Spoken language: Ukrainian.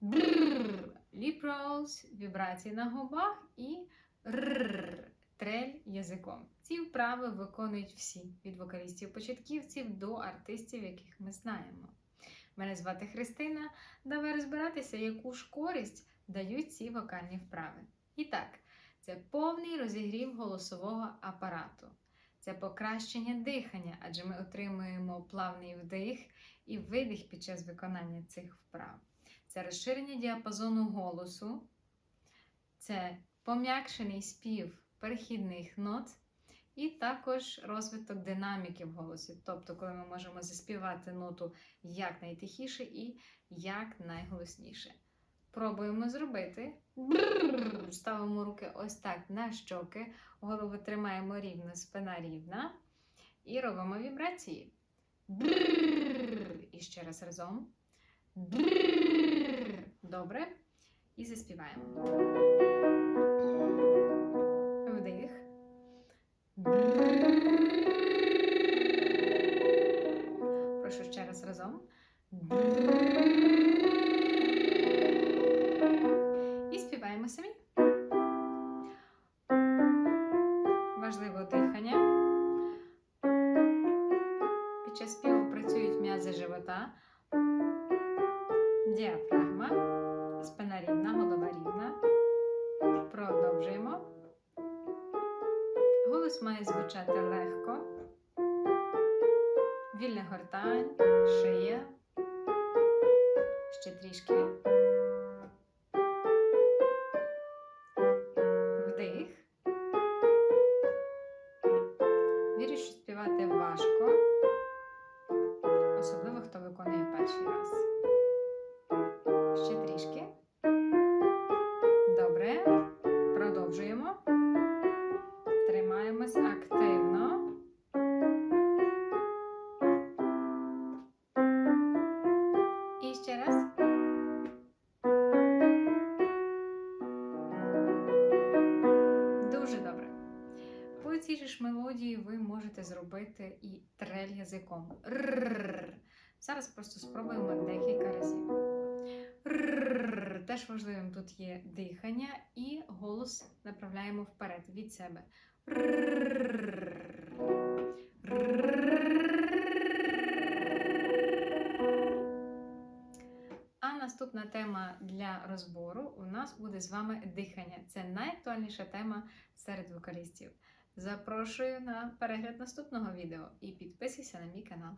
бррр, lip вібрації на губах і рррр, трель язиком. Ці вправи виконують всі від вокалістів-початківців до артистів, яких ми знаємо. Мене звати Христина. Давай розбиратися, яку ж користь дають ці вокальні вправи. І так, це повний розігрів голосового апарату. Це покращення дихання, адже ми отримуємо плавний вдих і видих під час виконання цих вправ. Це розширення діапазону голосу, це пом'якшений спів перехідних нот, і також розвиток динаміки в голосі. Тобто, коли ми можемо заспівати ноту як найтихіше і як найголосніше. Пробуємо зробити. Ставимо руки ось так на щоки, голову тримаємо рівно, спина рівна. І робимо вібрації. І ще раз разом. Добре. І заспіваємо. Вдих. Прошу ще раз разом. І співаємо самі. Важливо дихання. Під час співу працюють м'язи живота, Продовжуємо. Голос має звучати легко. вільне гортань, шия. Ще трішки. Тримаємось активно. І ще раз. Дуже добре. По цій ж мелодії ви можете зробити і трель язиком. Рррррр. Зараз просто спробуємо декілька разів. Рррррр. Теж важливим тут є дихання і голос направляємо вперед від себе. А наступна тема для розбору у нас буде з вами дихання. Це найактуальніша тема серед вокалістів. Запрошую на перегляд наступного відео і підписуйся на мій канал.